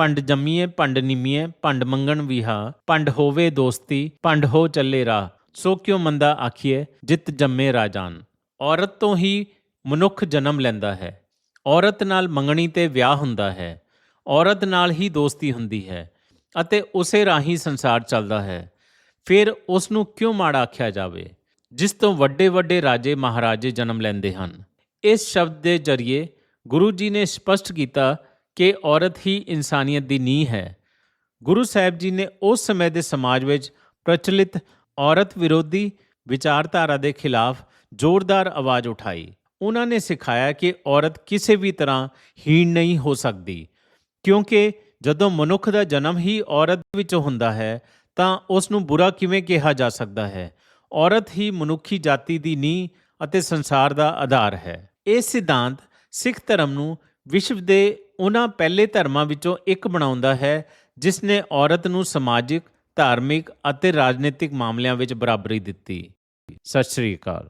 ਪੰਡ ਜੰਮੀਏ ਪੰਡ ਨਿਮੀਏ ਪੰਡ ਮੰਗਣ ਵਿਹਾ ਪੰਡ ਹੋਵੇ ਦੋਸਤੀ, ਪੰਡ ਹੋ ਚੱਲੇ ਰਾਹ, ਸੋ ਕਿਉ ਮੰਦਾ ਆਖੀਏ ਜਿਤ ਜੰਮੇ ਰਾਜਾਨ। ਔਰਤ ਤੋਂ ਹੀ ਮਨੁੱਖ ਜਨਮ ਲੈਂਦਾ ਹੈ। ਔਰਤ ਨਾਲ ਮੰਗਣੀ ਤੇ ਵਿਆਹ ਹੁੰਦਾ ਹੈ। ਔਰਤ ਨਾਲ ਹੀ ਦੋਸਤੀ ਹੁੰਦੀ ਹੈ ਅਤੇ ਉਸੇ ਰਾਹੀਂ ਸੰਸਾਰ ਚੱਲਦਾ ਹੈ। ਫਿਰ ਉਸ ਨੂੰ ਕਿਉਂ ਮਾੜਾ ਆਖਿਆ ਜਾਵੇ? ਜਿਸ ਤੋਂ ਵੱਡੇ ਵੱਡੇ ਰਾਜੇ ਮਹਾਰਾਜੇ ਜਨਮ ਲੈਂਦੇ ਹਨ। ਇਸ ਸ਼ਬਦ ਦੇ ਜ਼ਰੀਏ ਗੁਰੂ ਜੀ ਨੇ ਸਪਸ਼ਟ ਕੀਤਾ ਕਿ ਔਰਤ ਹੀ ਇਨਸਾਨੀਅਤ ਦੀ ਨੀਂਹ ਹੈ। ਗੁਰੂ ਸਾਹਿਬ ਜੀ ਨੇ ਉਸ ਸਮੇਂ ਦੇ ਸਮਾਜ ਵਿੱਚ ਪ੍ਰਚਲਿਤ ਔਰਤ ਵਿਰੋਧੀ ਵਿਚਾਰਧਾਰਾ ਦੇ ਖਿਲਾਫ ਜ਼ੋਰਦਾਰ ਆਵਾਜ਼ ਉਠਾਈ। ਉਹਨਾਂ ਨੇ ਸਿਖਾਇਆ ਕਿ ਔਰਤ ਕਿਸੇ ਵੀ ਤਰ੍ਹਾਂ ਹੀਣ ਨਹੀਂ ਹੋ ਸਕਦੀ, ਕਿਉਂਕਿ ਜਦੋਂ ਮਨੁੱਖ ਦਾ ਜਨਮ ਹੀ ਔਰਤ ਵਿੱਚੋਂ ਹੁੰਦਾ ਹੈ, ਤਾਂ ਉਸ ਨੂੰ ਬੁਰਾ ਕਿਵੇਂ ਕਿਹਾ ਜਾ ਸਕਦਾ ਹੈ? ਔਰਤ ਹੀ ਮਨੁੱਖੀ ਜਾਤੀ ਦੀ ਨੀਂਹ ਅਤੇ ਸੰਸਾਰ ਦਾ ਆਧਾਰ ਹੈ। ਇਹ ਸਿਧਾਂਤ ਸਿੱਖ ਧਰਮ ਨੂੰ ਵਿਸ਼ਵ ਦੇ ਉਹਨਾਂ ਪਹਿਲੇ ਧਰਮਾਂ ਵਿੱਚੋਂ ਇੱਕ ਬਣਾਉਂਦਾ ਹੈ, ਜਿਸ ਨੇ ਔਰਤ ਨੂੰ ਸਮਾਜਿਕ, ਧਾਰਮਿਕ ਅਤੇ ਰਾਜਨੀਤਿਕ ਮਾਮਲਿਆਂ ਵਿੱਚ ਬਰਾਬਰੀ ਦਿੱਤੀ। ਸਤਿ ਸ਼੍ਰੀ ਅਕਾਲ।